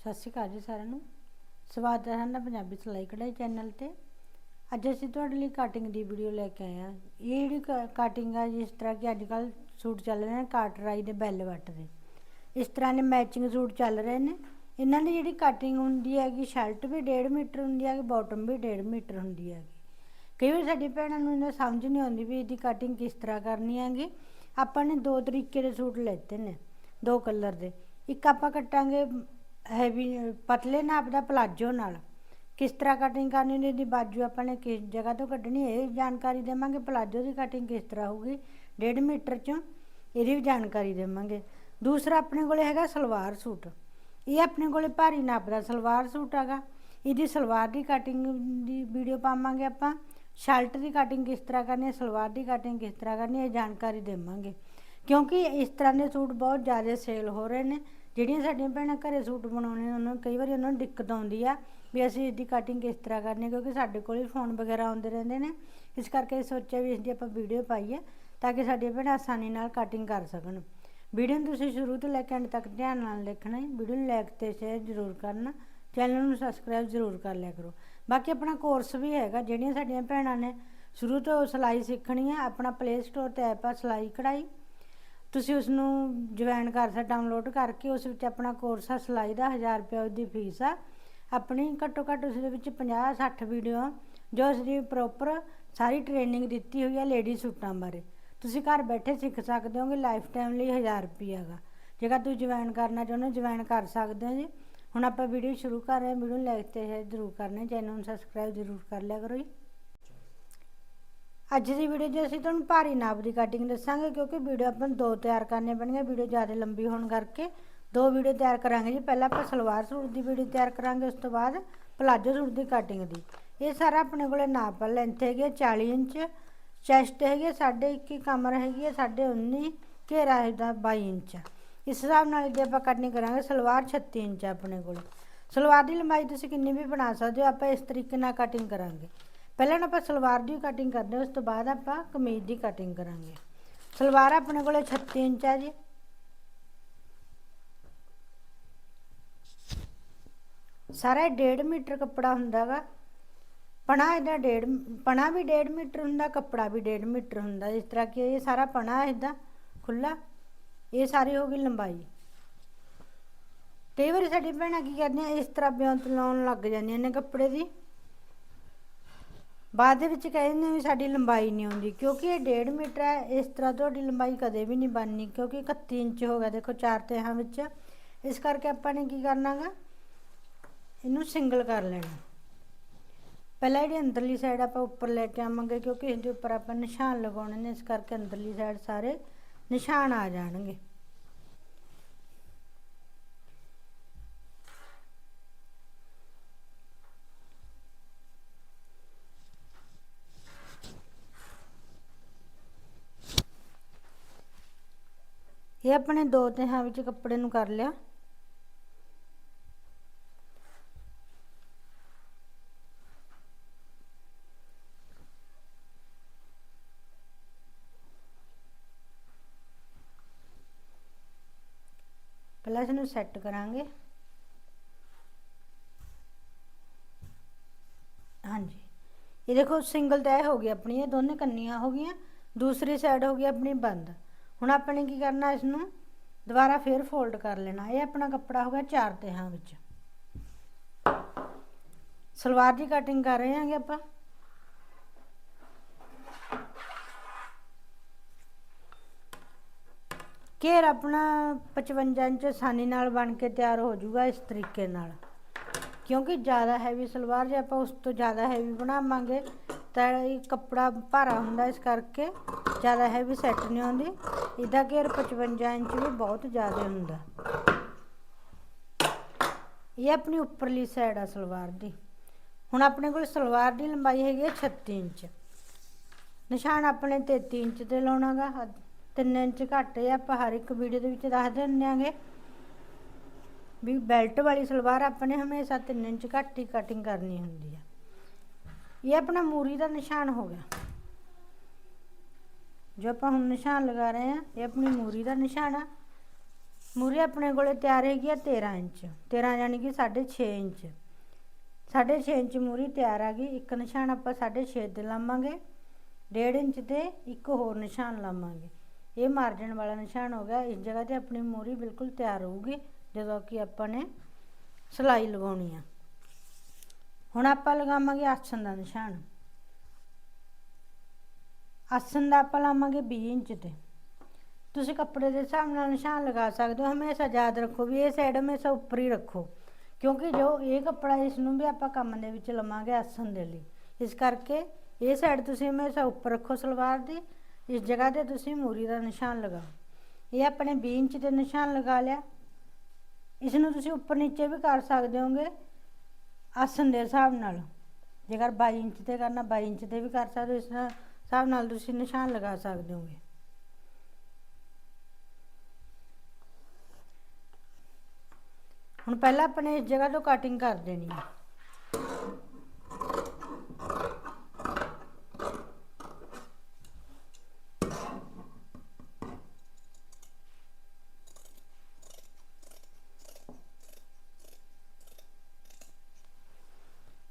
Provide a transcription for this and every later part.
ਸਤਿ ਸ਼੍ਰੀ ਅਕਾਲ ਜੀ ਸਾਰਿਆਂ ਨੂੰ। ਸਵਾਗਤ ਹੈ ਸਾਡਾ ਪੰਜਾਬੀ ਸਿਲਾਈ ਕਢਾਈ ਚੈਨਲ ਤੇ। ਅੱਜ ਅਸੀਂ ਤੁਹਾਡੇ ਲਈ ਕਟਿੰਗ ਦੀ ਵੀਡੀਓ ਲੈ ਕੇ ਆਏ ਹਾਂ। ਇਹ ਜਿਹੜੀ ਕਟਿੰਗ ਆ, ਜਿਸ ਤਰ੍ਹਾਂ ਕਿ ਅੱਜ ਕੱਲ ਸੂਟ ਚੱਲ ਰਹੇ ਨੇ ਕਾਟਰਾਈ ਦੇ ਬੈਲ ਵੱਟ ਦੇ। ਇਸ ਤਰ੍ਹਾਂ ਦੇ ਮੈਚਿੰਗ ਸੂਟ ਚੱਲ ਰਹੇ ਨੇ। ਇਹਨਾਂ ਦੀ ਜਿਹੜੀ ਕਟਿੰਗ ਹੁੰਦੀ ਹੈਗੀ ਸ਼ਰਟ ਵੀ 1.5 ਮੀਟਰ ਹੁੰਦੀ ਹੈਗੀ ਬਾਟਮ ਵੀ 1.5 ਮੀਟਰ ਹੁੰਦੀ ਹੈਗੀ। ਕਈ ਵਾਰ ਸਾਡੀ ਭੈਣਾਂ ਨੂੰ ਇਹਨਾਂ ਸਮਝ ਨਹੀਂ ਆਉਂਦੀ ਵੀ ਇਹਦੀ ਕਟਿੰਗ ਕਿਸ ਤਰ੍ਹਾਂ ਕਰਨੀ ਹੈਗੀ। ਆਪਾਂ ਨੇ ਦੋ ਤਰੀਕੇ ਦੇ ਸੂਟ ਲੈਤੇ ਨੇ, ਦੋ ਕਲਰ ਦੇ। ਇੱਕ ਆਪਾਂ ਕੱਟਾਂਗੇ ਹੈਵੀ ਪਤਲੇ ਨਾਪ ਦਾ ਪਲਾਜੋ ਨਾਲ। ਕਿਸ ਤਰ੍ਹਾਂ ਕਟਿੰਗ ਕਰਨੀ ਨੇ ਦੀ ਬਾਜੂ ਆਪਾਂ ਨੇ ਕਿਸ ਜਗ੍ਹਾ ਤੋਂ ਕੱਢਣੀ ਹੈ, ਇਹ ਜਾਣਕਾਰੀ ਦੇਵਾਂਗੇ। ਪਲਾਜੋ ਦੀ ਕਟਿੰਗ ਕਿਸ ਤਰ੍ਹਾਂ ਹੋਊਗੀ? 1.5 ਮੀਟਰ ਚੋਂ ਇਹਦੀ ਵੀ ਜਾਣਕਾਰੀ ਦੇਵਾਂਗੇ। ਦੂਸਰਾ ਆਪਣੇ ਕੋਲੇ ਹੈਗਾ ਸਲਵਾਰ ਸੂਟ। ਇਹ ਆਪਣੇ ਕੋਲੇ ਭਾਰੀ ਨਾਪ ਦਾ ਸਲਵਾਰ ਸੂਟ ਹੈਗਾ। ਇਹਦੀ ਸਲਵਾਰ ਦੀ ਕਟਿੰਗ ਦੀ ਵੀਡੀਓ ਪਾਵਾਂਗੇ ਆਪਾਂ। ਸ਼ਰਟ ਦੀ ਕਟਿੰਗ ਕਿਸ ਤਰ੍ਹਾਂ ਕਰਨੀ ਹੈ, ਸਲਵਾਰ ਦੀ ਕਟਿੰਗ ਕਿਸ ਤਰ੍ਹਾਂ ਕਰਨੀ ਹੈ, ਇਹ ਜਾਣਕਾਰੀ ਦੇਵਾਂਗੇ। ਕਿਉਂਕਿ ਇਸ ਤਰ੍ਹਾਂ ਦੇ ਸੂਟ ਬਹੁਤ ਜ਼ਿਆਦਾ ਸੇਲ ਹੋ ਰਹੇ ਨੇ। ਜਿਹੜੀਆਂ ਸਾਡੀਆਂ ਭੈਣਾਂ ਘਰੇ ਸੂਟ ਬਣਾਉਣੇ ਉਹਨਾਂ ਨੂੰ ਕਈ ਵਾਰੀ ਉਹਨਾਂ ਨੂੰ ਦਿੱਕਤ ਆਉਂਦੀ ਆ ਵੀ ਅਸੀਂ ਇਹਦੀ ਕਟਿੰਗ ਕਿਸ ਤਰ੍ਹਾਂ ਕਰਨੀ ਕਿਉਂਕਿ ਸਾਡੇ ਕੋਲ ਹੀ ਫੋਨ ਵਗੈਰਾ ਆਉਂਦੇ ਰਹਿੰਦੇ ਨੇ। ਇਸ ਕਰਕੇ ਸੋਚਿਆ ਵੀ ਇਸ ਦੀ ਆਪਾਂ ਵੀਡੀਓ ਪਾਈਏ ਤਾਂ ਕਿ ਸਾਡੀਆਂ ਭੈਣਾਂ ਆਸਾਨੀ ਨਾਲ ਕਟਿੰਗ ਕਰ ਸਕਣ। ਵੀਡੀਓ ਨੂੰ ਤੁਸੀਂ ਸ਼ੁਰੂ ਤੋਂ ਲੈ ਕੇ ਅੰਤ ਤੱਕ ਧਿਆਨ ਨਾਲ ਦੇਖਣਾ ਹੈ। ਵੀਡੀਓ ਨੂੰ ਲਾਈਕ ਤੇ ਸ਼ੇਅਰ ਜ਼ਰੂਰ ਕਰਨਾ। ਚੈਨਲ ਨੂੰ ਸਬਸਕ੍ਰਾਈਬ ਜ਼ਰੂਰ ਕਰ ਲਿਆ ਕਰੋ। ਬਾਕੀ ਆਪਣਾ ਕੋਰਸ ਵੀ ਹੈਗਾ, ਜਿਹੜੀਆਂ ਸਾਡੀਆਂ ਭੈਣਾਂ ਨੇ ਸ਼ੁਰੂ ਤੋਂ ਸਿਲਾਈ ਸਿੱਖਣੀ ਹੈ ਆਪਣਾ ਪਲੇ ਸਟੋਰ ਤੇ ਐਪ ਆ ਸਿਲਾਈ ਕਢਾਈ। ਤੁਸੀਂ ਉਸ ਨੂੰ ਜੁਆਇਨ ਕਰ ਸਕ ਡਾਊਨਲੋਡ ਕਰਕੇ ਉਸ ਵਿੱਚ ਆਪਣਾ ਕੋਰਸ ਆ, ਸਿਲਾਈ ਦਾ 1000 ਰੁਪਏ ਉਹਦੀ ਫੀਸ ਆ। ਆਪਣੀ ਘੱਟੋ ਘੱਟ ਉਸ ਦੇ ਵਿੱਚ 50 60 ਵੀਡੀਓ ਜੋ ਉਸ ਦੀ ਪ੍ਰੋਪਰ ਸਾਰੀ ਟ੍ਰੇਨਿੰਗ ਦਿੱਤੀ ਹੋਈ ਆ ਲੇਡੀ ਸੂਟਾਂ ਬਾਰੇ। ਤੁਸੀਂ ਘਰ ਬੈਠੇ ਸਿੱਖ ਸਕਦੇ ਹੋਗੇ ਲਾਈਫ ਟਾਈਮ ਲਈ 1000 ਰੁਪਏ ਹੈਗਾ। ਜੇਕਰ ਤੁਸੀਂ ਜੁਆਇਨ ਕਰਨਾ ਚਾਹੁੰਦੇ ਹੋ ਜੁਆਇਨ ਕਰ ਸਕਦੇ ਹੋ ਜੀ। ਹੁਣ ਆਪਾਂ ਵੀਡੀਓ ਸ਼ੁਰੂ ਕਰ ਰਹੇ ਹਾਂ ਵੀਡੀਓ ਨੂੰ ਲਾਈਕ ਤੇ ਸ਼ੇਅਰ ਜ਼ਰੂਰ ਕਰਨਾ ਚੈਨਲ ਨੂੰ ਸਬਸਕ੍ਰਾਈਬ ਜ਼ਰੂਰ ਕਰ ਲਿਆ ਕਰੋ ਜੀ। ਅੱਜ ਦੀ ਵੀਡੀਓ 'ਚ ਅਸੀਂ ਤੁਹਾਨੂੰ ਭਾਰੀ ਨਾਪ ਦੀ ਕਟਿੰਗ ਦੱਸਾਂਗੇ ਕਿਉਂਕਿ ਵੀਡੀਓ ਆਪਾਂ ਨੂੰ ਦੋ ਤਿਆਰ ਕਰਨੇ ਪੈਣਗੇ ਵੀਡੀਓ ਜ਼ਿਆਦਾ ਲੰਬੀ ਹੋਣ ਕਰਕੇ। ਦੋ ਵੀਡੀਓ ਤਿਆਰ ਕਰਾਂਗੇ ਜੀ। ਪਹਿਲਾਂ ਆਪਾਂ ਸਲਵਾਰ ਸੂਟ ਦੀ ਵੀਡੀਓ ਤਿਆਰ ਕਰਾਂਗੇ, ਉਸ ਤੋਂ ਬਾਅਦ ਪਲਾਜੋ ਸੂਟ ਦੀ ਕਟਿੰਗ ਦੀ। ਇਹ ਸਾਰਾ ਆਪਣੇ ਕੋਲੇ ਨਾਪ ਲੈਂਥ ਹੈਗੀ 40 ਇੰਚ। ਚੈਸਟ ਹੈਗੀ 1.5 ਕਮਰ ਹੈਗੀ ਹੈ 19 ਘੇਰਾ ਹੈਗਾ 22 ਇੰਚ। ਇਸ ਹਿਸਾਬ ਨਾਲ ਜੇ ਆਪਾਂ ਕਟਿੰਗ ਕਰਾਂਗੇ, ਸਲਵਾਰ 36 ਇੰਚ ਆਪਣੇ ਕੋਲ। ਸਲਵਾਰ ਦੀ ਲੰਬਾਈ ਤੁਸੀਂ ਕਿੰਨੀ ਵੀ ਬਣਾ ਸਕਦੇ ਹੋ, ਆਪਾਂ ਇਸ ਤਰੀਕੇ ਨਾਲ ਕਟਿੰਗ ਕਰਾਂਗੇ। ਪਹਿਲਾਂ ਆਪਾਂ ਸਲਵਾਰ ਦੀ ਕਟਿੰਗ ਕਰਦੇ ਉਸ ਤੋਂ ਬਾਅਦ ਆਪਾਂ ਕਮੀਜ਼ ਦੀ ਕਟਿੰਗ ਕਰਾਂਗੇ। ਸਲਵਾਰ ਆਪਣੇ ਕੋਲੇ 36 ਇੰਚ ਹੈ ਜੀ। ਸਾਰਾ 1.5 ਮੀਟਰ ਕੱਪੜਾ ਹੁੰਦਾਗਾ ਪਣਾ ਇਹਦਾ 1.5 ਪਣਾ ਵੀ 1.5 ਮੀਟਰ ਹੁੰਦਾ, ਕੱਪੜਾ ਵੀ 1.5 ਮੀਟਰ ਹੁੰਦਾ ਇਸ ਤਰ੍ਹਾਂ ਕਿ ਇਹ ਸਾਰਾ ਪਣਾ ਇਹਦਾ ਖੁੱਲਾ ਇਹ ਸਾਰੀ ਹੋ ਗਈ ਲੰਬਾਈ। ਕਈ ਵਾਰੀ ਸਾਡੀ ਭੈਣਾਂ ਕੀ ਕਰਦੀਆਂ, ਇਸ ਤਰ੍ਹਾਂ ਬਿਉਂਤ ਲਾਉਣ ਲੱਗ ਜਾਂਦੀਆਂ ਨੇ ਕੱਪੜੇ ਦੀ। ਬਾਅਦ ਦੇ ਵਿੱਚ ਕਹਿੰਦੇ ਵੀ ਸਾਡੀ ਲੰਬਾਈ ਨਹੀਂ ਆਉਂਦੀ, ਕਿਉਂਕਿ ਇਹ 1.5 ਮੀਟਰ ਹੈ, ਇਸ ਤਰ੍ਹਾਂ ਤੁਹਾਡੀ ਲੰਬਾਈ ਕਦੇ ਵੀ ਨਹੀਂ ਬਣਨੀ, ਕਿਉਂਕਿ 31 ਇੰਚ ਹੋ ਗਿਆ, ਦੇਖੋ ਚਾਰ ਤਿਹਾਂ ਵਿੱਚ। ਇਸ ਕਰਕੇ ਆਪਾਂ ਨੇ ਕੀ ਕਰਨਾਗਾ? ਇਹਨੂੰ ਸਿੰਗਲ ਕਰ ਲੈਣਾ। ਪਹਿਲਾਂ ਜਿਹੜੀ ਅੰਦਰਲੀ ਸਾਈਡ ਆਪਾਂ ਉੱਪਰ ਲੈ ਕੇ ਆਵਾਂਗੇ, ਕਿਉਂਕਿ ਇਹਦੇ ਉੱਪਰ ਆਪਾਂ ਨਿਸ਼ਾਨ ਲਗਾਉਣੇ ਨੇ, ਇਸ ਕਰਕੇ ਅੰਦਰਲੀ ਸਾਈਡ ਸਾਰੇ ਨਿਸ਼ਾਨ ਆ ਜਾਣਗੇ। ਇਹ ਆਪਣੇ ਦੋ ਤਿਹਾਂ ਵਿੱਚ ਕੱਪੜੇ ਨੂੰ ਕਰ ਲਿਆ। ਪਹਿਲਾਂ ਇਸ ਨੂੰ ਸੈੱਟ ਕਰਾਂਗੇ। ਹਾਂਜੀ। ਇਹ ਦੇਖੋ ਸਿੰਗਲ ਤੈਅ ਹੋ ਗਈ ਆਪਣੀ, ਇਹ ਦੋਨੇ ਕੰਨੀਆਂ ਹੋ ਗਈਆਂ, ਦੂਸਰੀ ਸਾਈਡ ਹੋ ਗਈ ਆਪਣੀ ਬੰਦ। ਹੁਣ ਆਪਾਂ ਨੇ ਕੀ ਕਰਨਾ ਇਸ ਨੂੰ ਦੁਬਾਰਾ ਫੇਰ ਫੋਲਡ ਕਰ ਲੈਣਾ। ਇਹ ਆਪਣਾ ਕੱਪੜਾ ਹੋ ਗਿਆ ਚਾਰ ਤਿਹਾਂ ਵਿੱਚ। ਸਲਵਾਰ ਦੀ ਕਟਿੰਗ ਕਰ ਰਹੇ ਹਾਂਗੇ ਆਪਾਂ? ਘੇਰ ਆਪਣਾ 55 ਇੰਚ ਆਸਾਨੀ ਨਾਲ ਬਣ ਕੇ ਤਿਆਰ ਹੋ ਜਾਊਗਾ ਇਸ ਤਰੀਕੇ ਨਾਲ। ਕਿਉਂਕਿ ਜ਼ਿਆਦਾ ਹੈਵੀ ਸਲਵਾਰ ਜੇ ਆਪਾਂ ਉਸ ਤੋਂ ਜ਼ਿਆਦਾ ਹੈਵੀ ਬਣਾਵਾਂਗੇ, ਤਾਂ ਇਹ ਕੱਪੜਾ ਭਾਰਾ ਹੁੰਦਾ ਇਸ ਕਰਕੇ ਜ਼ਿਆਦਾ ਹੈਵੀ ਸੈੱਟ ਨਹੀਂ ਆਉਂਦੀ। ਇਹਦਾ ਘੇਰ 55 ਇੰਚ ਵੀ ਬਹੁਤ ਜ਼ਿਆਦਾ ਹੁੰਦਾ। ਇਹ ਆਪਣੀ ਉੱਪਰਲੀ ਸਾਈਡ ਆ ਸਲਵਾਰ ਦੀ। ਹੁਣ ਆਪਣੇ ਕੋਲ ਸਲਵਾਰ ਦੀ ਲੰਬਾਈ ਹੈਗੀ ਹੈ 36 ਇੰਚ। ਨਿਸ਼ਾਨ ਆਪਣੇ 33 ਇੰਚ ਤੇ ਲਾਉਣਾਗਾ। 3 ਇੰਚ ਘੱਟ ਹੈ ਆਪਾਂ ਹਰ ਇੱਕ ਵੀਡੀਓ ਦੇ ਵਿੱਚ ਦੱਸ ਦਿੰਦੇ ਆਂਗੇ। ਵੀ ਬੈਲਟ ਵਾਲੀ ਸਲਵਾਰ ਆਪਣੇ ਹਮੇਸ਼ਾ 3 ਇੰਚ ਘੱਟ ਹੀ ਕਟਿੰਗ ਕਰਨੀ ਹੁੰਦੀ ਆ। ਇਹ ਆਪਣਾ ਮੂਰੀ ਦਾ ਨਿਸ਼ਾਨ ਹੋ ਗਿਆ। ਜੋ ਆਪਾਂ ਹੁਣ ਨਿਸ਼ਾਨ ਲਗਾ ਰਹੇ ਹਾਂ, ਇਹ ਆਪਣੀ ਮੂਰੀ ਦਾ ਨਿਸ਼ਾਨ ਆ। ਮੂਰੀ ਆਪਣੇ ਕੋਲੇ ਤਿਆਰ ਹੈਗੀ ਆ 13 ਇੰਚ। 13 ਯਾਨੀ ਕਿ 6.5 ਇੰਚ। 6.5 ਇੰਚ ਮੂਰੀ ਤਿਆਰ ਆ ਗਈ। ਇੱਕ ਨਿਸ਼ਾਨ ਆਪਾਂ 6.5 ਤੇ ਲਾਵਾਂਗੇ। 1.5 ਇੰਚ ਤੇ ਇੱਕ ਹੋਰ ਨਿਸ਼ਾਨ ਲਾਵਾਂਗੇ। ਇਹ ਮਾਰਜਨ ਵਾਲਾ ਨਿਸ਼ਾਨ ਹੋ ਗਿਆ। ਇਸ ਜਗ੍ਹਾ ਤੇ ਆਪਣੀ ਮੂਰੀ ਬਿਲਕੁਲ ਤਿਆਰ ਹੋਊਗੀ, ਜਦੋਂ ਕਿ ਆਪਾਂ ਨੇ ਸਿਲਾਈ ਲਗਾਉਣੀ ਆ। ਹੁਣ ਆਪਾਂ ਲਗਾਵਾਂਗੇ ਆਸਣ ਦਾ ਨਿਸ਼ਾਨ। ਆਸਣ ਦਾ ਆਪਾਂ ਲਾਵਾਂਗੇ 20 ਇੰਚ ਤੇ। ਤੁਸੀਂ ਕੱਪੜੇ ਦੇ ਹਿਸਾਬ ਨਾਲ ਨਿਸ਼ਾਨ ਲਗਾ ਸਕਦੇ ਹੋ। ਹਮੇਸ਼ਾ ਯਾਦ ਰੱਖੋ ਵੀ ਇਹ ਸਾਈਡ ਹਮੇਸ਼ਾ ਉੱਪਰ ਹੀ ਰੱਖੋ। ਕਿਉਂਕਿ ਜੋ ਇਹ ਕੱਪੜਾ ਇਸ ਨੂੰ ਵੀ ਆਪਾਂ ਕੰਮ ਦੇ ਵਿੱਚ ਲਵਾਂਗੇ ਆਸਣ ਦੇ ਲਈ। ਇਸ ਕਰਕੇ ਇਹ ਸਾਈਡ ਤੁਸੀਂ ਹਮੇਸ਼ਾ ਉੱਪਰ ਰੱਖੋ ਸਲਵਾਰ ਦੀ। ਇਸ ਜਗ੍ਹਾ ਤੇ ਤੁਸੀਂ ਮੂਰੀ ਦਾ ਨਿਸ਼ਾਨ ਲਗਾਓ। ਇਹ ਆਪਣੇ 20 ਇੰਚ ਤੇ ਨਿਸ਼ਾਨ ਲਗਾ ਲਿਆ। ਇਸ ਨੂੰ ਤੁਸੀਂ ਉੱਪਰ ਨੀਚੇ ਵੀ ਕਰ ਸਕਦੇ ਹੋਗੇ ਆਸਣ ਦੇ ਹਿਸਾਬ ਨਾਲ। ਜੇਕਰ 22 ਇੰਚ ਤੇ ਕਰਨਾ 22 ਇੰਚ ਤੇ ਵੀ ਕਰ ਸਕਦੇ ਹੋ। ਇਸ ਨਾਲ ਹਿਸਾਬ ਨਾਲ ਤੁਸੀਂ ਨਿਸ਼ਾਨ ਲਗਾ ਸਕਦੇ ਹੋਗੇ। ਹੁਣ ਪਹਿਲਾਂ ਆਪਣੇ ਇਸ ਜਗ੍ਹਾ ਤੋਂ ਕਟਿੰਗ ਕਰ ਦੇਣੀ ਹੈ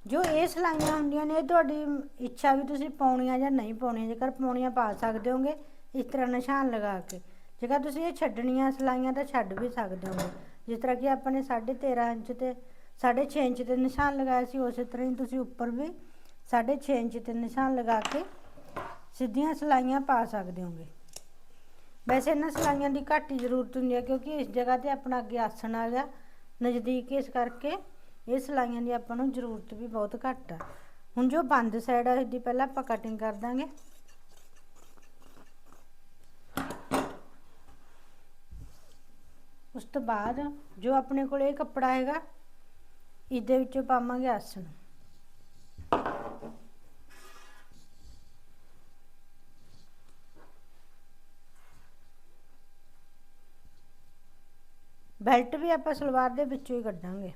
ਜੋ ਇਹ ਸਲਾਈਆਂ ਹੁੰਦੀਆਂ ਨੇ, ਇਹ ਤੁਹਾਡੀ ਇੱਛਾ ਵੀ ਤੁਸੀਂ ਪਾਉਣੀਆਂ ਜਾਂ ਨਹੀਂ ਪਾਉਣੀਆਂ, ਜੇਕਰ ਪਾਉਣੀਆਂ ਪਾ ਸਕਦੇ ਹੋਗੇ, ਇਸ ਤਰ੍ਹਾਂ ਨਿਸ਼ਾਨ ਲਗਾ ਕੇ। ਜੇਕਰ ਤੁਸੀਂ ਇਹ ਛੱਡਣੀਆਂ ਸਲਾਈਆਂ, ਤਾਂ ਛੱਡ ਵੀ ਸਕਦੇ ਹੋਗੇ। ਜਿਸ ਤਰ੍ਹਾਂ ਕਿ ਆਪਾਂ ਨੇ 13.5 ਇੰਚ ਤੇ 6.5 ਇੰਚ ਤੇ ਨਿਸ਼ਾਨ ਲਗਾਇਆ ਸੀ, ਉਸੇ ਤਰ੍ਹਾਂ ਹੀ ਤੁਸੀਂ ਉੱਪਰ ਵੀ 6.5 ਇੰਚ ਤੇ ਨਿਸ਼ਾਨ ਲਗਾ ਕੇ ਸਿੱਧੀਆਂ ਸਲਾਈਆਂ ਪਾ ਸਕਦੇ ਹੋਗੇ। ਵੈਸੇ ਇਹਨਾਂ ਸਲਾਈਆਂ ਦੀ ਘੱਟ ਹੀ ਜ਼ਰੂਰਤ ਹੁੰਦੀ ਹੈ, ਕਿਉਂਕਿ ਇਸ ਜਗ੍ਹਾ ਤੇ ਆਪਣਾ ਅੱਗੇ ਆਸਣ ਆ ਗਿਆ, ਨਜ਼ਦੀਕ ਇਸ ਕਰਕੇ ਇਹ ਸਲਾਈਆਂ ਦੀ ਆਪਾਂ ਨੂੰ ਜ਼ਰੂਰਤ ਵੀ ਬਹੁਤ ਘੱਟ ਆ। ਹੁਣ ਜੋ ਬੰਦ ਸਾਈਡ ਆ, ਇਹਦੀ ਪਹਿਲਾਂ ਆਪਾਂ ਕਟਿੰਗ ਕਰ ਦਾਂਗੇ। ਉਸ ਤੋਂ ਬਾਅਦ ਜੋ ਆਪਣੇ ਕੋਲ ਇਹ ਕੱਪੜਾ ਹੈਗਾ, ਇਹਦੇ ਵਿੱਚੋਂ ਪਾਵਾਂਗੇ ਆਸਣ। ਬੈਲਟ ਵੀ ਆਪਾਂ ਸਲਵਾਰ ਦੇ ਵਿੱਚੋਂ ਹੀ ਕੱਢਾਂਗੇ।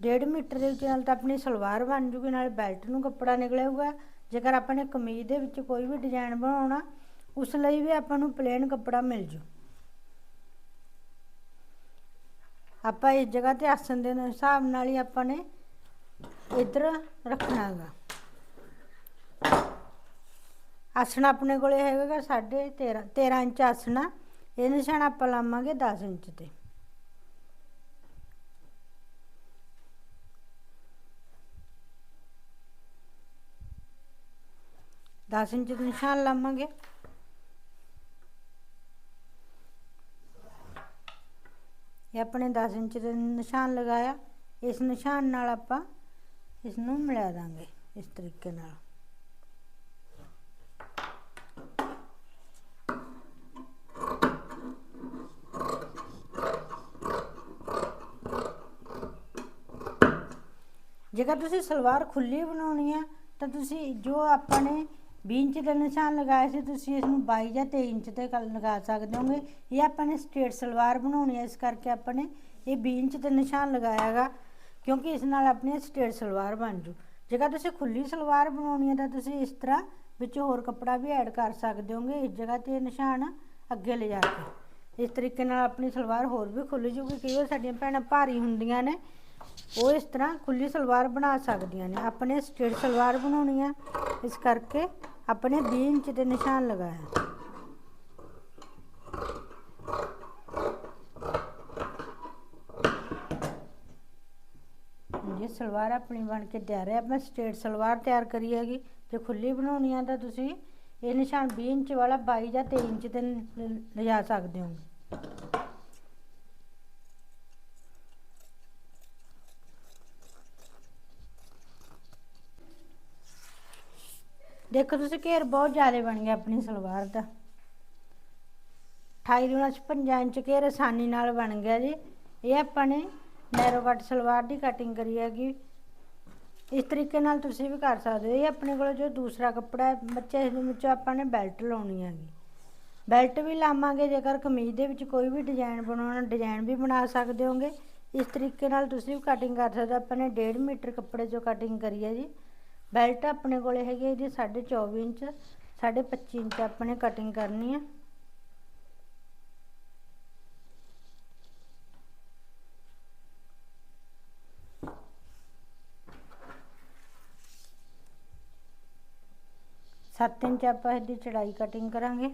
ਡੇਢ ਮੀਟਰ ਦੇ ਵਿੱਚ ਨਾਲ ਤਾਂ ਆਪਣੀ ਸਲਵਾਰ ਬਣ ਜੂਗੀ, ਨਾਲ ਬੈਲਟ ਨੂੰ ਕੱਪੜਾ ਨਿਕਲੇਗਾ ਜੇਕਰ ਆਪਾਂ ਨੇ ਕਮੀਜ਼ ਦੇ ਵਿੱਚ ਕੋਈ ਵੀ ਡਿਜ਼ਾਈਨ ਬਣਾਉਣਾ, ਉਸ ਲਈ ਵੀ ਆਪਾਂ ਨੂੰ ਪਲੇਨ ਕੱਪੜਾ ਮਿਲ ਜੂ। ਆਪਾਂ ਇਸ ਜਗ੍ਹਾ ਤੇ ਆਸਣ ਦੇ ਹਿਸਾਬ ਨਾਲ ਹੀ ਆਪਾਂ ਨੇ ਇੱਧਰ ਰੱਖਣਾ ਹੈਗਾ। ਆਸਣ ਆਪਣੇ ਕੋਲੇ ਹੈਗਾ ਸਾਢੇ 13 13 ਇੰਚ ਆਸਣਾ ਇਹ ਨਿਸ਼ਾਨ ਆਪਾਂ ਲਾਵਾਂਗੇ 10 ਇੰਚ ਤੇ। ਦਸ ਇੰਚ ਦਾ ਨਿਸ਼ਾਨ ਲਾਵਾਂਗੇ। ਇਹ ਆਪਣੇ 10 ਇੰਚ ਦਾ ਨਿਸ਼ਾਨ ਲਗਾਇਆ। ਇਸ ਨਿਸ਼ਾਨ ਨਾਲ ਆਪਾਂ ਇਸ ਨੂੰ ਮਿਲਾ ਦਾਂਗੇ ਇਸ ਤਰੀਕੇ ਨਾਲ। ਜੇਕਰ ਤੁਸੀਂ ਸਲਵਾਰ ਖੁੱਲੀ ਬਣਾਉਣੀ ਆ, ਤਾਂ ਤੁਸੀਂ ਜੋ ਆਪਾਂ ਨੇ 20 ਇੰਚ ਦੇ ਨਿਸ਼ਾਨ ਲਗਾਏ ਸੀ, ਤੁਸੀਂ ਇਸ ਨੂੰ 22 ਜਾਂ 23 ਇੰਚ ਤੇ ਕਰ- ਲਗਾ ਸਕਦੇ ਹੋਗੇ। ਇਹ ਆਪਾਂ ਨੇ ਸਟੇਟ ਸਲਵਾਰ ਬਣਾਉਣੀ ਹੈ, ਇਸ ਕਰਕੇ ਆਪਾਂ ਨੇ ਇਹ 20 ਇੰਚ ਤੇ ਨਿਸ਼ਾਨ ਲਗਾਇਆਗਾ ਕਿਉਂਕਿ ਇਸ ਨਾਲ ਆਪਣੀ ਸਟੇਟ ਸਲਵਾਰ ਬਣ ਜੂ। ਜੇਕਰ ਤੁਸੀਂ ਖੁੱਲੀ ਸਲਵਾਰ ਬਣਾਉਣੀ ਹੈ, ਤਾਂ ਤੁਸੀਂ ਇਸ ਤਰ੍ਹਾਂ ਵਿੱਚ ਹੋਰ ਕੱਪੜਾ ਵੀ ਐਡ ਕਰ ਸਕਦੇ ਹੋਗੇ, ਇਸ ਜਗ੍ਹਾ ਤੇ ਨਿਸ਼ਾਨ ਅੱਗੇ ਲੈ ਜਾ ਕੇ। ਇਸ ਤਰੀਕੇ ਨਾਲ ਆਪਣੀ ਸਲਵਾਰ ਹੋਰ ਵੀ ਖੁੱਲ ਜੂਗੀ, ਕਈ ਵਾਰ ਸਾਡੀਆਂ ਭੈਣਾਂ ਭਾਰੀ ਹੁੰਦੀਆਂ ਨੇ, ਉਹ ਇਸ ਤਰ੍ਹਾਂ ਖੁੱਲੀ ਸਲਵਾਰ ਬਣਾ ਸਕਦੀਆਂ ਨੇ। ਆਪਣੇ ਸਟੇਟ ਸਲਵਾਰ ਬਣਾਉਣੀ ਆ ਇਸ ਕਰਕੇ ਆਪਣੇ 20 ਇੰਚ ਦੇ ਨਿਸ਼ਾਨ ਲਗਾਇਆ। ਇਹ ਸਲਵਾਰ ਆਪਣੀ ਬਣ ਕੇ ਤਿਆਰ ਹੈ। ਆਪਾਂ ਸਟ੍ਰੇਟ ਸਲਵਾਰ ਤਿਆਰ ਕਰੀ ਹੈਗੀ। ਜੇ ਖੁੱਲੀ ਬਣਾਉਣੀ ਆ ਤਾਂ ਤੁਸੀਂ ਇਹ ਨਿਸ਼ਾਨ 20 ਇੰਚ ਵਾਲਾ 22 ਜਾਂ 23 ਇੰਚ ਤੇ ਲਿਜਾ ਸਕਦੇ ਹੋ। ਦੇਖੋ ਤੁਸੀਂ ਘੇਰ ਬਹੁਤ ਜ਼ਿਆਦਾ ਬਣ ਗਿਆ ਆਪਣੀ ਸਲਵਾਰ ਦਾ। 28 ਦੁਣਾ 56 ਇੰਚ ਘੇਰ ਆਸਾਨੀ ਨਾਲ ਬਣ ਗਿਆ ਜੀ। ਇਹ ਆਪਾਂ ਨੇ ਨੈਰੋ ਕੱਟ ਸਲਵਾਰ ਦੀ ਕਟਿੰਗ ਕਰੀ ਹੈਗੀ। ਇਸ ਤਰੀਕੇ ਨਾਲ ਤੁਸੀਂ ਵੀ ਕਰ ਸਕਦੇ ਹੋ। ਇਹ ਆਪਣੇ ਕੋਲ ਜੋ ਦੂਸਰਾ ਕੱਪੜਾ ਹੈ, ਬੱਚੇ ਇਸ ਦੇ ਵਿੱਚ ਆਪਾਂ ਨੇ ਬੈਲਟ ਲਾਉਣੀ ਹੈਗੀ। ਬੈਲਟ ਵੀ ਲਾਵਾਂਗੇ, ਜੇਕਰ ਕਮੀਜ਼ ਦੇ ਵਿੱਚ ਕੋਈ ਵੀ ਡਿਜ਼ਾਈਨ ਬਣਾਉਣਾ ਡਿਜ਼ਾਈਨ ਵੀ ਬਣਾ ਸਕਦੇ ਹੋਗੇ। ਇਸ ਤਰੀਕੇ ਨਾਲ ਤੁਸੀਂ ਵੀ ਕਟਿੰਗ ਕਰ ਸਕਦੇ ਹੋ। ਆਪਾਂ ਨੇ 1.5 ਮੀਟਰ ਕੱਪੜੇ ਚੋਂ ਕਟਿੰਗ ਕਰੀ ਹੈ ਜੀ। ਬੈਲਟ ਆਪਣੇ ਕੋਲੇ ਹੈਗੀ ਹੈ ਜੀ 24.5 ਇੰਚ, ਸਾਢੇ 25 ਇੰਚ ਆਪਾਂ ਨੇ ਕਟਿੰਗ ਕਰਨੀ ਆ। ਸੱਤ ਇੰਚ ਆਪਾਂ ਇਹਦੀ ਚੜਾਈ ਕਟਿੰਗ ਕਰਾਂਗੇ।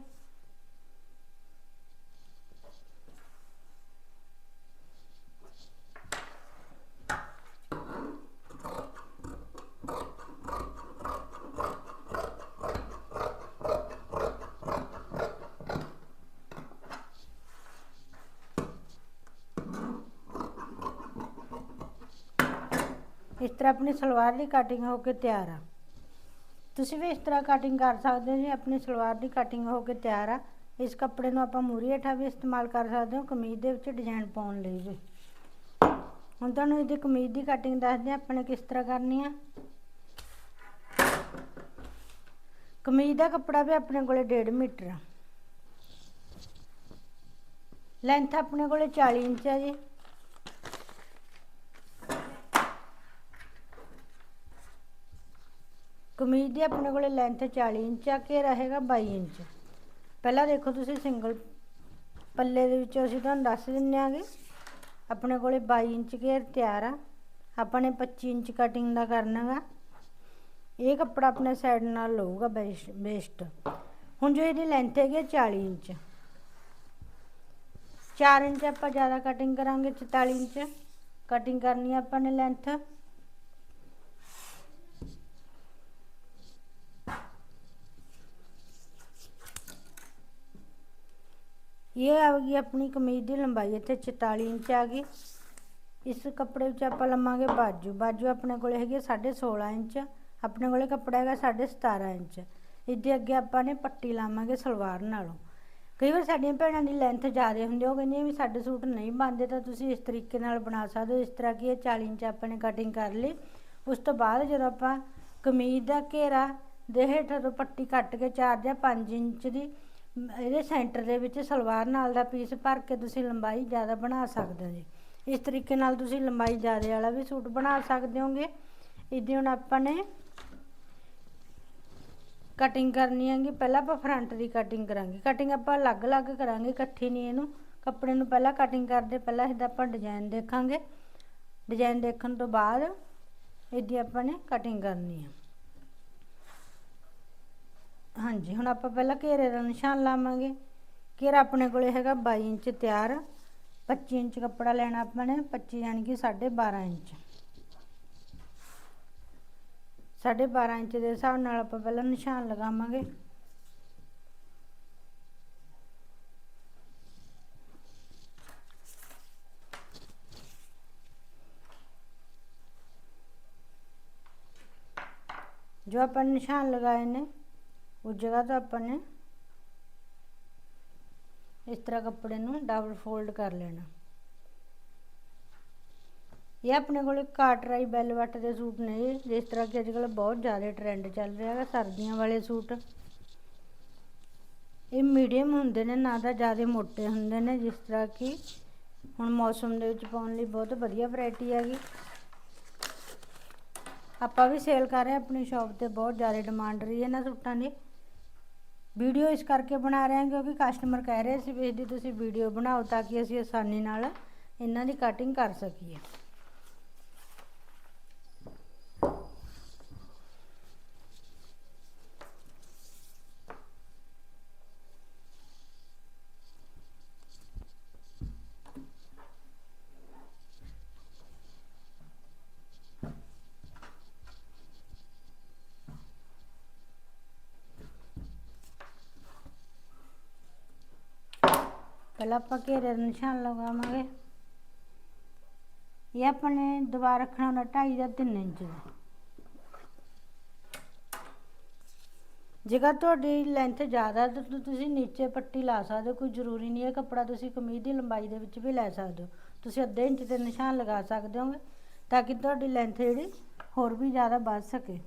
ਇਸ ਤਰ੍ਹਾਂ ਆਪਣੀ ਸਲਵਾਰ ਦੀ ਕਟਿੰਗ ਹੋ ਕੇ ਤਿਆਰ ਆ। ਤੁਸੀਂ ਵੀ ਇਸ ਤਰ੍ਹਾਂ ਕਟਿੰਗ ਕਰ ਸਕਦੇ ਹੋ ਜੀ, ਆਪਣੀ ਸਲਵਾਰ ਦੀ ਕਟਿੰਗ ਹੋ ਕੇ ਤਿਆਰ ਆ। ਇਸ ਕੱਪੜੇ ਨੂੰ ਆਪਾਂ ਮੂਰੀ ਹੇਠਾਂ ਵੀ ਇਸਤੇਮਾਲ ਕਰ ਸਕਦੇ ਹੋ, ਕਮੀਜ਼ ਦੇ ਵਿੱਚ ਡਿਜ਼ਾਈਨ ਪਾਉਣ ਲਈ ਵੀ। ਹੁਣ ਤੁਹਾਨੂੰ ਇਹਦੀ ਕਮੀਜ਼ ਦੀ ਕਟਿੰਗ ਦੱਸਦੇ ਹਾਂ, ਆਪਾਂ ਨੇ ਕਿਸ ਤਰ੍ਹਾਂ ਕਰਨੀ ਆ। ਕਮੀਜ਼ ਦਾ ਕੱਪੜਾ ਵੀ ਆਪਣੇ ਕੋਲੇ 1.5 ਮੀਟਰ ਆ। ਲੈਂਥ ਆਪਣੇ ਕੋਲੇ 40 ਇੰਚ ਆ ਜੀ। ਕਮੀਜ਼ ਦੀ ਆਪਣੇ ਕੋਲੇ ਲੈਂਥ 40 ਇੰਚ ਆ ਕੇ ਰਹੇਗਾ 22 ਇੰਚ। ਪਹਿਲਾਂ ਦੇਖੋ ਤੁਸੀਂ ਸਿੰਗਲ ਪੱਲੇ ਦੇ ਵਿੱਚੋਂ ਅਸੀਂ ਤੁਹਾਨੂੰ ਦੱਸ ਦਿੰਨੇ ਆਗੇ। ਆਪਣੇ ਕੋਲੇ 22 ਇੰਚ ਘੇਰ ਤਿਆਰ ਆ। ਆਪਾਂ ਨੇ 25 ਇੰਚ ਕਟਿੰਗ ਦਾ ਕਰਨਾਗਾ ਇਹ ਕੱਪੜਾ ਆਪਣੇ ਸਾਈਡ ਨਾਲ ਲਊਗਾ ਬੇਸਟ ਹੁਣ ਜੋ ਇਹਦੀ ਲੈਂਥ ਹੈਗੀ 40 ਇੰਚ। 4 ਇੰਚ ਆਪਾਂ ਜ਼ਿਆਦਾ ਕਟਿੰਗ ਕਰਾਂਗੇ 44 ਇੰਚ। ਕਟਿੰਗ ਕਰਨੀ ਆ ਆਪਾਂ ਨੇ ਲੈਂਥ ਇਹ ਆ ਗਈ ਆਪਣੀ ਕਮੀਜ਼ ਦੀ ਲੰਬਾਈ, ਇੱਥੇ 44 ਇੰਚ ਆ ਗਈ। ਇਸ ਕੱਪੜੇ ਵਿੱਚ ਆਪਾਂ ਲਵਾਂਗੇ ਬਾਜੂ। ਬਾਜੂ ਆਪਣੇ ਕੋਲੇ ਹੈਗੀ 16.5 ਇੰਚ, ਆਪਣੇ ਕੋਲੇ ਕੱਪੜਾ ਹੈਗਾ 17.5 ਇੰਚ। ਇਹਦੇ ਅੱਗੇ ਆਪਾਂ ਨੇ ਪੱਟੀ ਲਾਵਾਂਗੇ ਸਲਵਾਰ ਨਾਲੋਂ। ਕਈ ਵਾਰ ਸਾਡੀਆਂ ਭੈਣਾਂ ਦੀ ਲੈਂਥ ਜ਼ਿਆਦਾ ਹੁੰਦੀ ਉਹ ਕਹਿੰਦੀਆਂ ਵੀ ਸਾਡੇ ਸੂਟ ਨਹੀਂ ਬਣਦੇ ਤਾਂ ਤੁਸੀਂ ਇਸ ਤਰੀਕੇ ਨਾਲ ਬਣਾ ਸਕਦੇ ਹੋ। ਇਸ ਤਰ੍ਹਾਂ ਕਿ ਇਹ 40 ਇੰਚ ਆਪਾਂ ਨੇ ਕਟਿੰਗ ਕਰ ਲਈ। ਉਸ ਤੋਂ ਬਾਅਦ ਜਦੋਂ ਆਪਾਂ ਕਮੀਜ਼ ਦਾ ਘੇਰਾ ਦੇ ਹੇਠਾਂ ਤੋਂ ਪੱਟੀ ਕੱਟ ਕੇ 4 ਜਾਂ 5 ਇੰਚ ਦੀ ਇਹਦੇ ਸੈਂਟਰ ਦੇ ਵਿੱਚ ਸਲਵਾਰ ਨਾਲ ਦਾ ਪੀਸ ਭਰ ਕੇ ਤੁਸੀਂ ਲੰਬਾਈ ਜ਼ਿਆਦਾ ਬਣਾ ਸਕਦੇ ਹੋ ਜੀ। ਇਸ ਤਰੀਕੇ ਨਾਲ ਤੁਸੀਂ ਲੰਬਾਈ ਜ਼ਿਆਦਾ ਵਾਲਾ ਵੀ ਸੂਟ ਬਣਾ ਸਕਦੇ ਹੋਗੇ। ਇਹਦੀ ਹੁਣ ਆਪਾਂ ਨੇ ਕਟਿੰਗ ਕਰਨੀ ਹੈਗੀ। ਪਹਿਲਾਂ ਆਪਾਂ ਫਰੰਟ ਦੀ ਕਟਿੰਗ ਕਰਾਂਗੇ। ਕਟਿੰਗ ਆਪਾਂ ਅਲੱਗ-ਅਲੱਗ ਕਰਾਂਗੇ, ਇਕੱਠੀ ਨਹੀਂ ਇਹਨੂੰ। ਕੱਪੜੇ ਨੂੰ ਪਹਿਲਾਂ ਕਟਿੰਗ ਕਰਦੇ, ਪਹਿਲਾਂ ਇਹਦਾ ਆਪਾਂ ਡਿਜ਼ਾਈਨ ਦੇਖਾਂਗੇ। ਡਿਜ਼ਾਈਨ ਦੇਖਣ ਤੋਂ ਬਾਅਦ ਇਹਦੀ ਆਪਾਂ ਨੇ ਕਟਿੰਗ ਕਰਨੀ ਹੈ ਹਾਂਜੀ, ਹੁਣ ਆਪਾਂ ਪਹਿਲਾਂ ਘੇਰੇ ਦਾ ਨਿਸ਼ਾਨ ਲਾਵਾਂਗੇ। ਘੇਰਾ ਆਪਣੇ ਕੋਲੇ ਹੈਗਾ 22 ਇੰਚ ਤਿਆਰ। 25 ਇੰਚ ਕੱਪੜਾ ਲੈਣਾ ਆਪਾਂ ਨੇ 25 ਯਾਨੀ ਕਿ 12.5 ਇੰਚ। 12.5 ਇੰਚ ਦੇ ਹਿਸਾਬ ਨਾਲ ਆਪਾਂ ਪਹਿਲਾਂ ਨਿਸ਼ਾਨ ਲਗਾਵਾਂਗੇ। ਜੋ ਆਪਾਂ ਨਿਸ਼ਾਨ ਲਗਾਏ ਨੇ ਉਸ ਜਗ੍ਹਾ ਤੋਂ ਆਪਾਂ ਨੇ ਇਸ ਤਰ੍ਹਾਂ ਕੱਪੜੇ ਨੂੰ ਡਬਲ ਫੋਲਡ ਕਰ ਲੈਣਾ। ਇਹ ਆਪਣੇ ਕੋਲੇ ਕਾਟਰਾਈ ਬੈਲਵਟ ਦੇ ਸੂਟ ਨੇ ਜਿਸ ਤਰ੍ਹਾਂ ਕਿ ਅੱਜਕੱਲ ਬਹੁਤ ਜ਼ਿਆਦਾ ਟ੍ਰੈਂਡ ਚੱਲ ਰਿਹਾ ਹੈ ਸਰਦੀਆਂ ਵਾਲੇ ਸੂਟ। ਇਹ ਮੀਡੀਅਮ ਹੁੰਦੇ ਨੇ, ਨਾ ਤਾਂ ਜ਼ਿਆਦਾ ਮੋਟੇ ਹੁੰਦੇ ਨੇ, ਜਿਸ ਤਰ੍ਹਾਂ ਕਿ ਹੁਣ ਮੌਸਮ ਦੇ ਵਿੱਚ ਪਾਉਣ ਲਈ ਬਹੁਤ ਵਧੀਆ ਵੈਰਾਈਟੀ ਹੈਗੀ। ਆਪਾਂ ਵੀ ਸੇਲ ਕਰ ਰਹੇ ਆਪਣੀ ਸ਼ਾਪ ਤੇ ਬਹੁਤ ਜ਼ਿਆਦਾ ਡਿਮਾਂਡ ਰਹੀ ਹੈ ਨਾ ਸੂਟਾਂ ਦੀ। ਵੀਡੀਓ ਇਸ ਕਰਕੇ ਬਣਾ ਰਹੇ ਹਾਂ ਕਿਉਂਕਿ ਕਸਟਮਰ ਕਹਿ ਰਹੇ ਸੀ ਵੀ ਇਹਦੀ ਤੁਸੀਂ ਵੀਡੀਓ ਬਣਾਓ ਤਾਂ ਕਿ ਅਸੀਂ ਆਸਾਨੀ ਨਾਲ ਇਹਨਾਂ ਦੀ ਕਟਿੰਗ ਕਰ ਸਕੀਏ। ਪਹਿਲਾਂ ਆਪਾਂ ਘੇਰੇ ਦਾ ਨਿਸ਼ਾਨ ਲਗਾਵਾਂਗੇ। ਇਹ ਆਪਣੇ ਦੁਬਾਰਾ ਰੱਖਣਾ ਹੁੰਦਾ 2.5 ਜਾਂ 3 ਇੰਚ ਦਾ। ਜੇਕਰ ਤੁਹਾਡੀ ਲੈਂਥ ਜ਼ਿਆਦਾ ਤਾਂ ਤੁਸੀਂ ਨੀਚੇ ਪੱਟੀ ਲਾ ਸਕਦੇ ਹੋ, ਕੋਈ ਜ਼ਰੂਰੀ ਨਹੀਂ ਹੈ ਕੱਪੜਾ ਤੁਸੀਂ ਕਮੀਜ਼ ਦੀ ਲੰਬਾਈ ਦੇ ਵਿੱਚ ਵੀ ਲੈ ਸਕਦੇ ਹੋ। ਤੁਸੀਂ ਅੱਧੇ ਇੰਚ ਦੇ ਨਿਸ਼ਾਨ ਲਗਾ ਸਕਦੇ ਹੋਗੇ ਤਾਂ ਕਿ ਤੁਹਾਡੀ ਲੈਂਥ ਜਿਹੜੀ ਹੋਰ ਵੀ ਜ਼ਿਆਦਾ ਵੱਧ ਸਕੇ।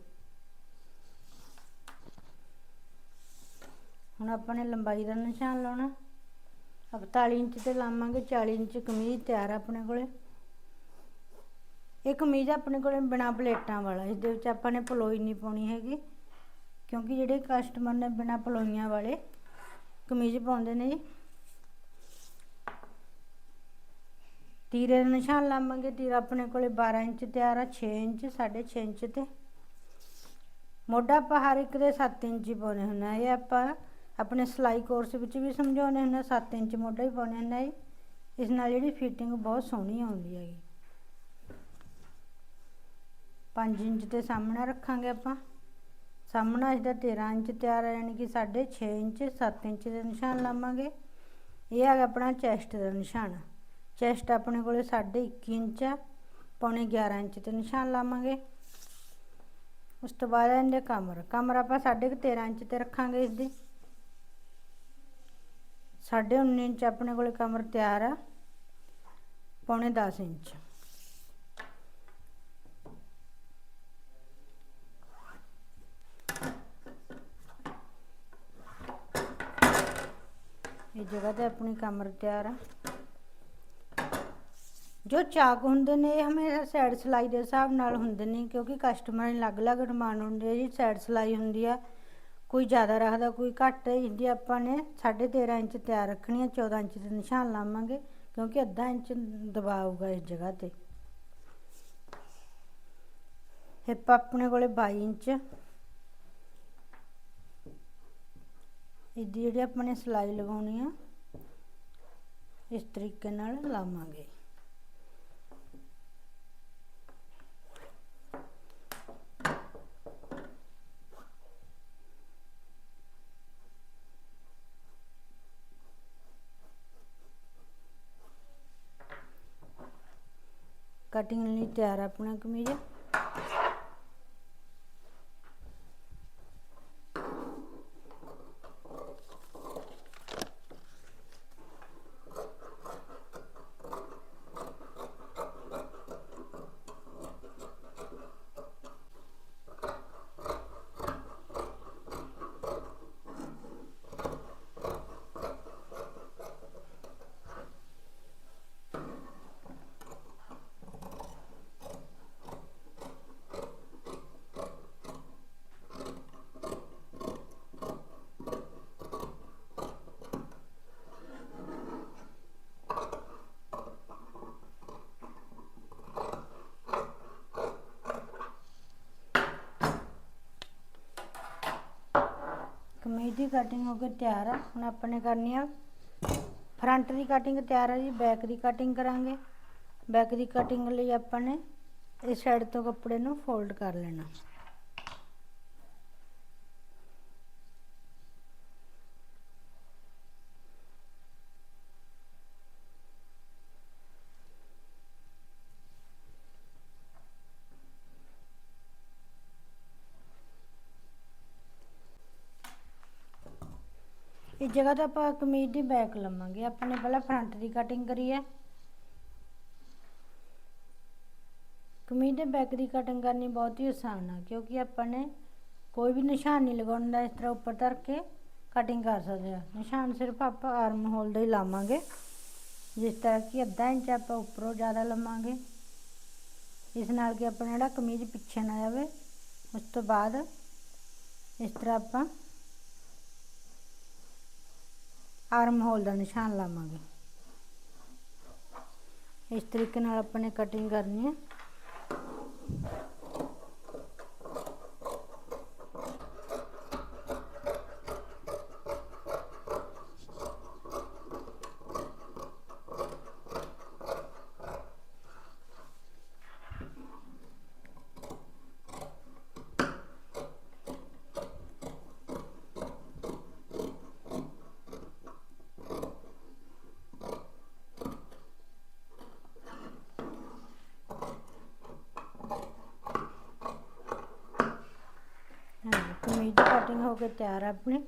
ਹੁਣ ਆਪਾਂ ਨੇ ਲੰਬਾਈ ਦਾ ਨਿਸ਼ਾਨ ਲਾਉਣਾ। 45 ਇੰਚ ਤੇ ਲਾਵਾਂਗੇ 40 ਇੰਚ ਕਮੀਜ਼ ਤਿਆਰ ਆ ਆਪਣੇ ਕੋਲੇ। ਇਹ ਕਮੀਜ਼ ਆਪਣੇ ਕੋਲੇ ਬਿਨਾ ਪਲੇਟਾਂ ਵਾਲਾ ਇਸ ਦੇ ਵਿੱਚ ਆਪਾਂ ਨੇ ਪਲੋਈ ਨਹੀਂ ਪਾਉਣੀ ਹੈਗੀ, ਕਿਉਂਕਿ ਜਿਹੜੇ ਕਸਟਮਰ ਨੇ ਬਿਨਾ ਪਲੋਈਆਂ ਵਾਲੇ ਕਮੀਜ਼ ਪਾਉਂਦੇ ਨੇ ਜੀ। ਤੀਰੇ ਦਾ ਨਿਸ਼ਾਨ ਲਾਵਾਂਗੇ, ਤੀਰਾ ਆਪਣੇ ਕੋਲੇ 12 ਇੰਚ ਤਿਆਰ ਆ 6 ਇੰਚ 6.5 ਇੰਚ ਤੇ। ਮੋਢਾ ਆਪਾਂ ਹਰ ਇੱਕ ਦੇ 7 ਇੰਚ ਹੀ ਪਾਉਣੇ ਹੁੰਦੇ ਆ, ਇਹ ਆਪਾਂ ਆਪਣੇ ਸਿਲਾਈ ਕੋਰਸ ਵਿੱਚ ਵੀ ਸਮਝਾਉਂਦੇ ਹੁੰਦੇ 7 ਇੰਚ ਮੋਢਾ ਹੀ ਪਾਉਣੇ ਹੁੰਦੇ ਆ ਇਸ ਨਾਲ ਜਿਹੜੀ ਫਿਟਿੰਗ ਬਹੁਤ ਸੋਹਣੀ ਆਉਂਦੀ ਹੈਗੀ 5 ਇੰਚ ਤੇ ਸਾਹਮਣਾ ਰੱਖਾਂਗੇ ਆਪਾਂ। ਸਾਹਮਣਾ ਇਹਦਾ 13 ਇੰਚ ਤਿਆਰ ਹੈ ਯਾਨੀ ਕਿ 6.5 ਇੰਚ 7 ਇੰਚ ਦੇ ਨਿਸ਼ਾਨ ਲਾਵਾਂਗੇ। ਇਹ ਹੈਗਾ ਆਪਣਾ ਚੈਸਟ ਦਾ ਨਿਸ਼ਾਨ। ਚੈਸਟ ਆਪਣੇ ਕੋਲੇ 1.5 ਇੰਚ ਆ, ਪੌਣੇ 11 ਇੰਚ ਤੇ ਨਿਸ਼ਾਨ ਲਾਵਾਂਗੇ। ਉਸ ਤੋਂ ਬਾਅਦ ਇਹਦੇ ਕਮਰ। ਕਮਰ ਆਪਾਂ 13.5 ਇੰਚ ਤੇ ਰੱਖਾਂਗੇ ਇਸ ਦੀ। 19.5 ਇੰਚ ਆਪਣੇ ਕੋਲ ਕਮਰ ਤਿਆਰ ਆ, ਪੌਣੇ 10 ਇੰਚ। ਇਹ ਜਗ੍ਹਾ ਤੇ ਆਪਣੀ ਕਮਰ ਤਿਆਰ ਆ। ਜੋ ਚਾਕ ਹੁੰਦੇ ਨੇ, ਇਹ ਹਮੇਸ਼ਾ ਸਾਈਡ ਸਿਲਾਈ ਦੇ ਹਿਸਾਬ ਨਾਲ ਹੁੰਦੇ ਨੇ, ਕਿਉਂਕਿ ਕਸਟਮਰ ਦੀ ਅਲੱਗ-ਅਲੱਗ ਡਿਮਾਂਡ ਹੁੰਦੀ ਹੈ ਜੀ ਸਾਈਡ ਸਿਲਾਈ ਹੁੰਦੀ ਆ ਕੋਈ ਜ਼ਿਆਦਾ ਰੱਖਦਾ ਕੋਈ ਘੱਟ ਇਹਦੀ ਆਪਾਂ ਨੇ 13.5 ਇੰਚ ਤਿਆਰ ਰੱਖਣੀ ਹੈ 14 ਇੰਚ ਦੇ ਨਿਸ਼ਾਨ ਲਾਵਾਂਗੇ, ਕਿਉਂਕਿ ਅੱਧਾ ਇੰਚ ਦਬਾਊਗਾ ਇਸ ਜਗ੍ਹਾ ਤੇ। ਹਿੱਪ ਆਪਣੇ ਕੋਲੇ 22 ਇੰਚ ਇਹਦੀ ਜਿਹੜੀ ਆਪਾਂ ਨੇ ਸਿਲਾਈ ਲਗਾਉਣੀ ਆ, ਇਸ ਤਰੀਕੇ ਨਾਲ ਲਾਵਾਂਗੇ। ਕਟਿੰਗ ਲਈ ਤਿਆਰ ਆਪਣਾ ਕਮੀਜ਼। ਕਮੀਜ਼ ਕਟਿੰਗ ਹੋ ਕੇ ਤਿਆਰ ਆ। ਹੁਣ ਆਪਾਂ ਨੇ ਕਰਨੀ ਆ ਫਰੰਟ ਦੀ ਕਟਿੰਗ ਤਿਆਰ ਆ ਜੀ ਬੈਕ ਦੀ ਕਟਿੰਗ ਕਰਾਂਗੇ। ਬੈਕ ਦੀ ਕਟਿੰਗ ਲਈ ਆਪਾਂ ਨੇ ਇਸ ਸਾਈਡ ਤੋਂ ਕੱਪੜੇ ਨੂੰ ਫੋਲਡ ਕਰ ਲੈਣਾ। ਇਸ ਜਗ੍ਹਾ ਤੇ ਆਪਾਂ ਕਮੀਜ਼ ਦੀ ਬੈਕ ਲਵਾਂਗੇ। ਆਪਾਂ ਨੇ ਪਹਿਲਾਂ ਫਰੰਟ ਦੀ ਕਟਿੰਗ ਕਰੀ ਹੈ। ਕਮੀਜ਼ ਦੇ ਬੈਕ ਦੀ ਕਟਿੰਗ ਕਰਨੀ ਬਹੁਤ ਹੀ ਆਸਾਨ ਆ, ਕਿਉਂਕਿ ਆਪਾਂ ਨੇ ਕੋਈ ਵੀ ਨਿਸ਼ਾਨ ਨਹੀਂ ਲਗਾਉਣਾ ਇਸ ਤਰ੍ਹਾਂ ਉੱਪਰ ਧਰ ਕੇ ਕਟਿੰਗ ਕਰ ਸਕਦੇ ਆ। ਨਿਸ਼ਾਨ ਸਿਰਫ ਆਪਾਂ ਆਰਮ ਹੋਲ ਦਾ ਹੀ ਲਾਵਾਂਗੇ, ਜਿਸ ਤਰ੍ਹਾਂ ਕਿ ਅੱਧਾ ਇੰਚ ਆਪਾਂ ਉੱਪਰੋਂ ਜ਼ਿਆਦਾ ਲਵਾਂਗੇ। ਇਸ ਨਾਲ ਕਿ ਆਪਣਾ ਜਿਹੜਾ ਕਮੀਜ਼ ਪਿੱਛੇ ਨਾ ਜਾਵੇ ਉਸ ਤੋਂ ਬਾਅਦ ਇਸ ਤਰ੍ਹਾਂ ਆਪਾਂ ਆਰਮ ਹੋਲ ਦਾ ਨਿਸ਼ਾਨ ਲਾਵਾਂਗੇ। ਇਸ ਤਰੀਕੇ ਨਾਲ ਆਪਾਂ ਨੇ ਕਟਿੰਗ ਕਰਨੀ ਹੈ ਹਾਂਜੀ ਕਮੀਜ਼ ਦੀ ਕਟਿੰਗ ਹੋ ਕੇ ਤਿਆਰ ਆ ਆਪਣੀ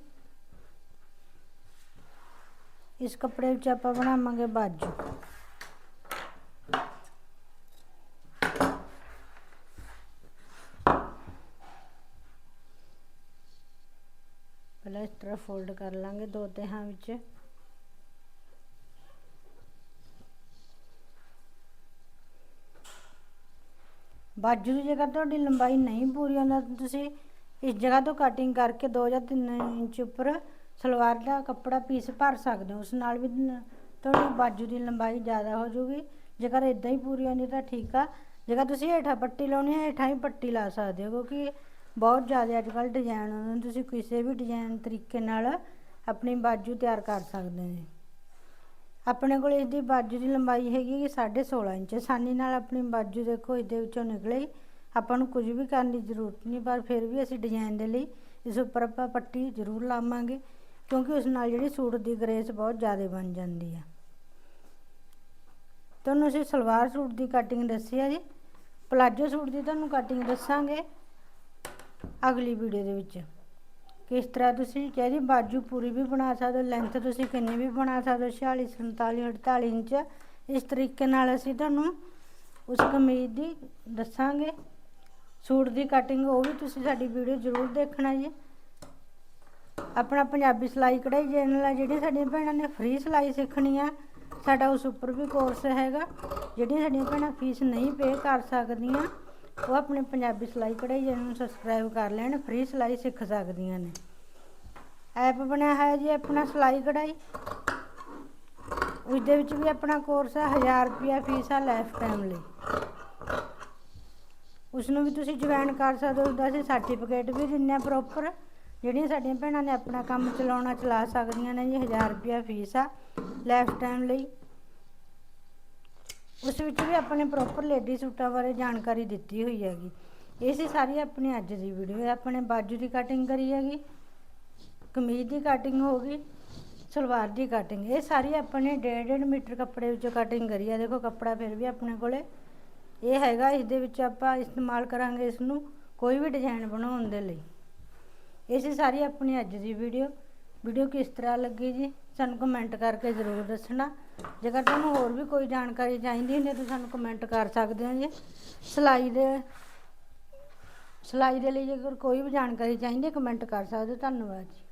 ਇਸ ਕੱਪੜੇ ਵਿੱਚ ਆਪਾਂ ਬਣਾਵਾਂਗੇ ਬਾਜੂ ਪਹਿਲਾਂ ਇਸ ਤਰ੍ਹਾਂ ਫੋਲਡ ਕਰ ਲਾਂਗੇ ਦੋ ਤਿਹਾਂ ਵਿੱਚ ਬਾਜੂ ਦੀ ਜਗ੍ਹਾ ਤੁਹਾਡੀ ਲੰਬਾਈ ਨਹੀਂ ਪੂਰੀ ਹੁੰਦਾ ਤਾਂ ਤੁਸੀਂ ਇਸ ਜਗ੍ਹਾ ਤੋਂ ਕਟਿੰਗ ਕਰਕੇ 2 ਜਾਂ 3 ਇੰਚ ਉੱਪਰ ਸਲਵਾਰ ਦਾ ਕੱਪੜਾ ਪੀਸ ਭਰ ਸਕਦੇ ਹੋ। ਉਸ ਨਾਲ ਵੀ ਤੁਹਾਡੀ ਬਾਜੂ ਦੀ ਲੰਬਾਈ ਜ਼ਿਆਦਾ ਹੋ ਜਾਊਗੀ ਜੇਕਰ ਇਦਾਂ ਹੀ ਪੂਰੀ ਹੁੰਦੀ ਤਾਂ ਠੀਕ ਆ। ਜੇਕਰ ਤੁਸੀਂ ਹੇਠਾਂ ਪੱਟੀ ਲਾਉਣੀ ਹੈ, ਹੇਠਾਂ ਹੀ ਪੱਟੀ ਲਾ ਸਕਦੇ ਹੋ ਕਿਉਂਕਿ ਬਹੁਤ ਜ਼ਿਆਦਾ ਅੱਜ ਕੱਲ੍ਹ ਡਿਜ਼ਾਈਨ ਆਉਂਦੇ ਨੇ। ਤੁਸੀਂ ਕਿਸੇ ਵੀ ਡਿਜ਼ਾਈਨ ਤਰੀਕੇ ਨਾਲ ਆਪਣੀ ਬਾਜੂ ਤਿਆਰ ਕਰ ਸਕਦੇ ਨੇ। ਆਪਣੇ ਕੋਲ ਇਸ ਦੀ ਬਾਜੂ ਦੀ ਲੰਬਾਈ ਹੈਗੀ ਕਿ 16.5 ਇੰਚ। ਆਸਾਨੀ ਨਾਲ ਆਪਣੀ ਬਾਜੂ ਦੇਖੋ ਇਹਦੇ ਵਿੱਚੋਂ ਨਿਕਲੇ। ਆਪਾਂ ਨੂੰ ਕੁਝ ਵੀ ਕਰਨ ਦੀ ਜ਼ਰੂਰਤ ਨਹੀਂ, ਪਰ ਫਿਰ ਵੀ ਅਸੀਂ ਡਿਜ਼ਾਈਨ ਦੇ ਲਈ ਇਸ ਉੱਪਰ ਆਪਾਂ ਪੱਟੀ ਜ਼ਰੂਰ ਲਾਵਾਂਗੇ, ਕਿਉਂਕਿ ਉਸ ਨਾਲ ਜਿਹੜੀ ਸੂਟ ਦੀ ਗ੍ਰੇਸ ਬਹੁਤ ਜ਼ਿਆਦਾ ਬਣ ਜਾਂਦੀ ਆ। ਤੁਹਾਨੂੰ ਅਸੀਂ ਸਲਵਾਰ ਸੂਟ ਦੀ ਕਟਿੰਗ ਦੱਸੀ ਆ ਜੀ। ਪਲਾਜੋ ਸੂਟ ਦੀ ਤੁਹਾਨੂੰ ਕਟਿੰਗ ਦੱਸਾਂਗੇ ਅਗਲੀ ਵੀਡੀਓ ਦੇ ਵਿੱਚ। ਕਿਸ ਤਰ੍ਹਾਂ ਤੁਸੀਂ ਚਾਹੇ ਬਾਜੂ ਪੂਰੀ ਵੀ ਬਣਾ ਸਕਦੇ ਹੋ ਲੈਂਥ ਤੁਸੀਂ ਕਿੰਨੀ ਵੀ ਬਣਾ ਸਕਦੇ ਹੋ 46 47 48 ਇੰਚ। ਇਸ ਤਰੀਕੇ ਨਾਲ ਅਸੀਂ ਤੁਹਾਨੂੰ ਉਸ ਕਮੀਜ਼ ਦੀ ਦੱਸਾਂਗੇ। ਸੂਟ ਦੀ ਕਟਿੰਗ ਉਹ ਵੀ ਤੁਸੀਂ ਸਾਡੀ ਵੀਡੀਓ ਜ਼ਰੂਰ ਦੇਖਣਾ ਜੀ। ਆਪਣਾ ਪੰਜਾਬੀ ਸਿਲਾਈ ਕਢਾਈ ਚੈਨਲ ਹੈ ਜਿਹੜੀਆਂ ਸਾਡੀਆਂ ਭੈਣਾਂ ਨੇ ਫ੍ਰੀ ਸਿਲਾਈ ਸਿੱਖਣੀ ਆ, ਸਾਡਾ ਉਸ ਉੱਪਰ ਵੀ ਕੋਰਸ ਹੈਗਾ। ਜਿਹੜੀਆਂ ਸਾਡੀਆਂ ਭੈਣਾਂ ਫੀਸ ਨਹੀਂ ਪੇ ਕਰ ਸਕਦੀਆਂ, ਉਹ ਆਪਣੇ ਪੰਜਾਬੀ ਸਿਲਾਈ ਕਢਾਈ ਚੈਨਲ ਨੂੰ ਸਬਸਕ੍ਰਾਈਬ ਕਰ ਲੈਣ ਫ੍ਰੀ ਸਿਲਾਈ ਸਿੱਖ ਸਕਦੀਆਂ ਨੇ। ਐਪ ਬਣਿਆ ਹੋਇਆ ਜੀ, ਆਪਣਾ ਸਿਲਾਈ ਕਢਾਈ। ਉਸ ਦੇ ਵਿੱਚ ਵੀ ਆਪਣਾ ਕੋਰਸ ਹੈ 1000 ਰੁਪਿਆ ਫੀਸ ਆ ਲਾਈਫ ਟਾਈਮ ਲਈ। ਉਸ ਨੂੰ ਵੀ ਤੁਸੀਂ ਜੁਆਇਨ ਕਰ ਸਕਦੇ ਹੋ, ਉਹਦਾ ਅਸੀਂ ਸਰਟੀਫਿਕੇਟ ਵੀ ਦਿੰਨੇ ਆ ਪ੍ਰੋਪਰ ਜਿਹੜੀਆਂ ਸਾਡੀਆਂ ਭੈਣਾਂ ਨੇ ਆਪਣਾ ਕੰਮ ਚਲਾਉਣਾ, ਚਲਾ ਸਕਦੀਆਂ ਨੇ ਜੀ 1000 ਰੁਪਿਆ ਫੀਸ ਆ ਲਾਈਫ ਟਾਈਮ ਲਈ। ਉਸ ਵਿੱਚ ਵੀ ਆਪਣੇ ਪ੍ਰੋਪਰ ਲੇਡੀ ਸੂਟਾਂ ਬਾਰੇ ਜਾਣਕਾਰੀ ਦਿੱਤੀ ਹੋਈ ਹੈਗੀ। ਇਹ ਸੀ ਸਾਰੀ ਆਪਣੀ ਅੱਜ ਦੀ ਵੀਡੀਓ ਆਪਣੇ ਬਾਜੂ ਦੀ ਕਟਿੰਗ ਕਰੀ ਹੈਗੀ, ਕਮੀਜ਼ ਦੀ ਕਟਿੰਗ ਹੋ ਗਈ, ਸਲਵਾਰ ਦੀ ਕਟਿੰਗ ਇਹ ਸਾਰੀ ਆਪਣੇ ਨੇ 1.5 ਮੀਟਰ ਕੱਪੜੇ ਵਿੱਚੋਂ ਕਟਿੰਗ ਕਰੀ ਹੈ ਦੇਖੋ, ਕੱਪੜਾ ਫਿਰ ਵੀ ਆਪਣੇ ਕੋਲੇ ਇਹ ਹੈਗਾ ਇਸ ਦੇ ਵਿੱਚ ਆਪਾਂ ਇਸਤੇਮਾਲ ਕਰਾਂਗੇ ਇਸ ਨੂੰ ਕੋਈ ਵੀ ਡਿਜ਼ਾਈਨ ਬਣਾਉਣ ਦੇ ਲਈ। ਇਹ ਸੀ ਸਾਰੀ ਆਪਣੀ ਅੱਜ ਦੀ ਵੀਡੀਓ। ਵੀਡੀਓ ਕਿਸ ਤਰ੍ਹਾਂ ਲੱਗੀ ਜੀ, ਸਾਨੂੰ ਕਮੈਂਟ ਕਰਕੇ ਜ਼ਰੂਰ ਦੱਸਣਾ। ਜੇਕਰ ਤੁਹਾਨੂੰ ਹੋਰ ਵੀ ਕੋਈ ਜਾਣਕਾਰੀ ਚਾਹੀਦੀ ਹੁੰਦੀ ਤਾਂ ਸਾਨੂੰ ਕਮੈਂਟ ਕਰ ਸਕਦੇ ਹੋ ਜੀ। ਸਿਲਾਈ ਦੇ ਸਿਲਾਈ ਦੇ ਲਈ ਜੇਕਰ ਕੋਈ ਵੀ ਜਾਣਕਾਰੀ ਚਾਹੀਦੀ ਹੈ ਕਮੈਂਟ ਕਰ ਸਕਦੇ ਹੋ। ਧੰਨਵਾਦ ਜੀ।